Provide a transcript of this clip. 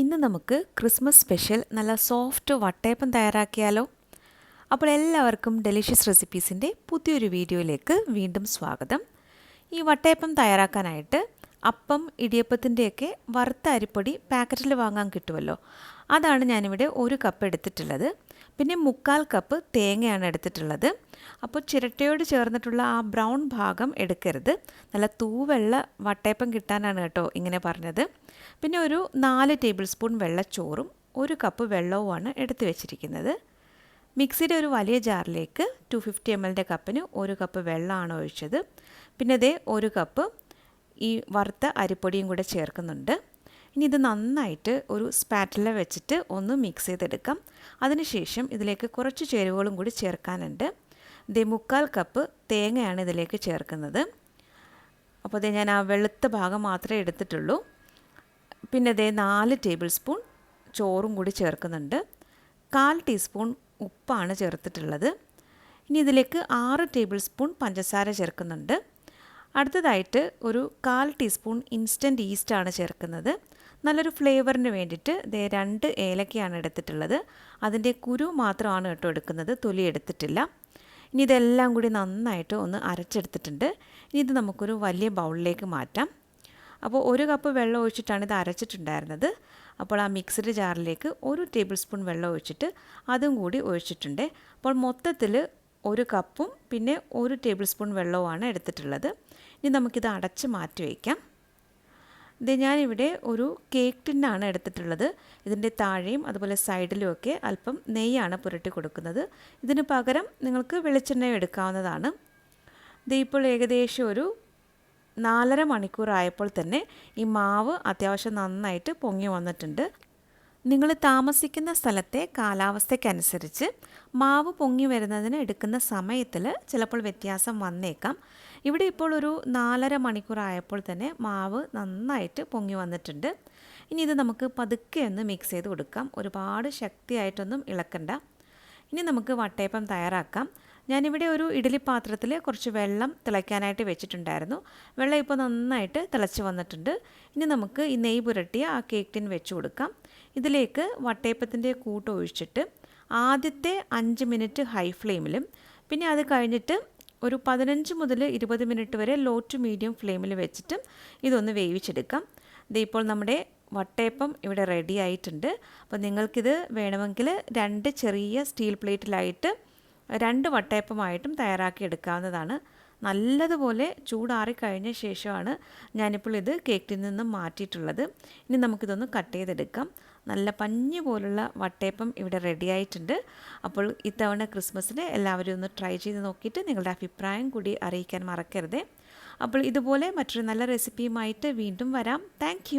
ഇന്ന് നമുക്ക് Christmas special നല്ല സോഫ്റ്റ് വട്ടയപ്പം തയ്യാറാക്കിയാലോ? അപ്പോൾ എല്ലാവർക്കും ഡെലിഷ്യസ് റെസിപ്പീസിന്റെ പുതിയൊരു വീഡിയോയിലേക്ക് വീണ്ടും സ്വാഗതം. ഈ വട്ടയപ്പം തയ്യാറാക്കാനായിട്ട് അപ്പം ഇടിയപ്പത്തിന്റെയൊക്കെ വറുത്ത അരിപ്പൊടി പാക്കറ്റിൽ വാങ്ങാൻ കിട്ടുമല്ലോ അതാണ് ഞാനിവിടെ ഒരു കപ്പ് എടുത്തിട്ടുള്ളത്. പിന്നെ മുക്കാൽ കപ്പ് തേങ്ങയാണ് എടുത്തിട്ടുള്ളത്. അപ്പോൾ ചിരട്ടയോട് ചേർന്നിട്ടുള്ള ആ ബ്രൗൺ ഭാഗം എടുക്കരുത്. നല്ല തൂവെള്ള വട്ടയപ്പം കിട്ടാനാണ് കേട്ടോ ഇങ്ങനെ പറഞ്ഞത്. പിന്നെ ഒരു നാല് ടേബിൾ സ്പൂൺ വെള്ളച്ചോറും ഒരു കപ്പ് വെള്ളവുമാണ് എടുത്തു വെച്ചിരിക്കുന്നത്. മിക്സിയുടെ ഒരു വലിയ ജാറിലേക്ക് ടു ഫിഫ്റ്റി എം എല്ലിന്റെ കപ്പിന് ഒരു കപ്പ് വെള്ളമാണ് ഒഴിച്ചത്. പിന്നെ അതേ ഒരു കപ്പ് ഈ വറുത്ത അരിപ്പൊടിയും കൂടെ ചേർക്കുന്നുണ്ട്. ഇനി ഇത് നന്നായിട്ട് ഒരു സ്പാറ്റില വെച്ചിട്ട് ഒന്ന് മിക്സ് ചെയ്തെടുക്കാം. അതിനുശേഷം ഇതിലേക്ക് കുറച്ച് ചേരുവകളും കൂടി ചേർക്കാനുണ്ട്. ദേ മുക്കാൽ കപ്പ് തേങ്ങയാണ് ഇതിലേക്ക് ചേർക്കുന്നത്. അപ്പോൾ അതേ ഞാൻ ആ വെളുത്ത ഭാഗം മാത്രമേ എടുത്തിട്ടുള്ളൂ. പിന്നെ അതേ നാല് ടേബിൾ സ്പൂൺ ചോറും കൂടി ചേർക്കുന്നുണ്ട്. കാൽ ടീസ്പൂൺ ഉപ്പാണ് ചേർത്തിട്ടുള്ളത്. ഇനി ഇതിലേക്ക് ആറ് ടേബിൾ സ്പൂൺ പഞ്ചസാര ചേർക്കുന്നുണ്ട്. അടുത്തതായിട്ട് ഒരു കാൽ ടീസ്പൂൺ ഇൻസ്റ്റന്റ് ഈസ്റ്റാണ് ചേർക്കുന്നത്. നല്ലൊരു ഫ്ലേവറിന് വേണ്ടിയിട്ട് ദേ രണ്ട് ഏലക്കയാണ് എടുത്തിട്ടുള്ളത്. അതിന്റെ കുരു മാത്രമാണ് കേട്ടോ എടുക്കുന്നത്. തൊലി എടുത്തിട്ടില്ല. ഇനി ഇതെല്ലാം കൂടി നന്നായിട്ട് ഒന്ന് അരച്ചെടുത്തിട്ടുണ്ട്. ഇനി ഇത് നമുക്കൊരു വലിയ ബൗളിലേക്ക് മാറ്റാം. അപ്പോൾ ഒരു കപ്പ് വെള്ളം ഒഴിച്ചിട്ടാണ് ഇത് അരച്ചിട്ടുണ്ടായിരുന്നത്. അപ്പോൾ ആ മിക്സഡ് ജാറിലേക്ക് ഒരു ടേബിൾ സ്പൂൺ വെള്ളം ഒഴിച്ചിട്ട് അതും കൂടി ഒഴിച്ചിട്ടുണ്ട്. അപ്പോൾ മൊത്തത്തിൽ ഒരു കപ്പും പിന്നെ ഒരു ടേബിൾ സ്പൂൺ വെള്ളവുമാണ് എടുത്തിട്ടുള്ളത്. ഇനി നമുക്കിത് അടച്ച് മാറ്റി വയ്ക്കാം ഇത് ഞാനിവിടെ ഒരു കേക്ക് ടിന്നാണ് എടുത്തിട്ടുള്ളത്. ഇതിന്റെ താഴെയും അതുപോലെ സൈഡിലും ഒക്കെ അല്പം നെയ്യാണ് പുരട്ടി കൊടുക്കുന്നത്. ഇതിന് പകരം നിങ്ങൾക്ക് വെളിച്ചെണ്ണ എടുക്കാവുന്നതാണ്. ഇത് ഇപ്പോൾ ഏകദേശം ഒരു നാലര മണിക്കൂറായപ്പോൾ തന്നെ ഈ മാവ് അത്യാവശ്യം നന്നായിട്ട് പൊങ്ങി വന്നിട്ടുണ്ട്. നിങ്ങൾ താമസിക്കുന്ന സ്ഥലത്തെ കാലാവസ്ഥയ്ക്കനുസരിച്ച് മാവ് പൊങ്ങി വരുന്നതിന് എടുക്കുന്ന സമയത്തിൽ ചിലപ്പോൾ വ്യത്യാസം വന്നേക്കാം. ഇവിടെ ഇപ്പോൾ ഒരു നാലര മണിക്കൂറായപ്പോൾ തന്നെ മാവ് നന്നായിട്ട് പൊങ്ങി വന്നിട്ടുണ്ട്. ഇനി ഇത് നമുക്ക് പതുക്കെ ഒന്ന് മിക്സ് ചെയ്ത് കൊടുക്കാം. ഒരുപാട് ശക്തിയായിട്ടൊന്നും ഇളക്കണ്ട. ഇനി നമുക്ക് വട്ടയപ്പം തയ്യാറാക്കാം. ഞാനിവിടെ ഒരു ഇഡലി പാത്രത്തിൽ കുറച്ച് വെള്ളം തിളയ്ക്കാനായിട്ട് വെച്ചിട്ടുണ്ടായിരുന്നു. വെള്ളം ഇപ്പോൾ നന്നായിട്ട് തിളച്ച് വന്നിട്ടുണ്ട്. ഇനി നമുക്ക് ഈ നെയ് പുരട്ടിയ ആ കേക്ക് ടിൻ വെച്ച് കൊടുക്കാം. ഇതിലേക്ക് വട്ടയപ്പത്തിന്റെ കൂട്ട് ഒഴിച്ചിട്ട് ആദ്യത്തെ അഞ്ച് മിനിറ്റ് ഹൈ ഫ്ലെയിമിലും പിന്നെ അത് കഴിഞ്ഞിട്ട് ഒരു പതിനഞ്ച് മുതൽ ഇരുപത് മിനിറ്റ് വരെ ലോ ടു മീഡിയം ഫ്ലെയിമിൽ വെച്ചിട്ട് ഇതൊന്ന് വേവിച്ചെടുക്കാം. ഇത് ഇപ്പോൾ നമ്മുടെ വട്ടയപ്പം ഇവിടെ റെഡി ആയിട്ടുണ്ട്. അപ്പോൾ നിങ്ങൾക്കിത് വേണമെങ്കിൽ രണ്ട് ചെറിയ സ്റ്റീൽ പ്ലേറ്റിലായിട്ട് രണ്ട് വട്ടയപ്പമായിട്ടും തയ്യാറാക്കി എടുക്കാവുന്നതാണ് നല്ലതുപോലെ ചൂടാറി കഴിഞ്ഞ ശേഷമാണ് ഞാനിപ്പോൾ ഇത് കേക്കിൽ നിന്നും മാറ്റിയിട്ടുള്ളത്. ഇനി നമുക്കിതൊന്ന് കട്ട് ചെയ്തെടുക്കാം. നല്ല പഞ്ഞു പോലുള്ള വട്ടയപ്പം ഇവിടെ റെഡി ആയിട്ടുണ്ട്. അപ്പോൾ ഇത്തവണ ക്രിസ്മസിന് എല്ലാവരും ഒന്ന് ട്രൈ ചെയ്ത് നോക്കിയിട്ട് നിങ്ങളുടെ അഭിപ്രായം കൂടി അറിയിക്കാൻ മറക്കരുതേ. അപ്പോൾ ഇതുപോലെ മറ്റൊരു നല്ല റെസിപ്പിയുമായിട്ട് വീണ്ടും വരാം. താങ്ക്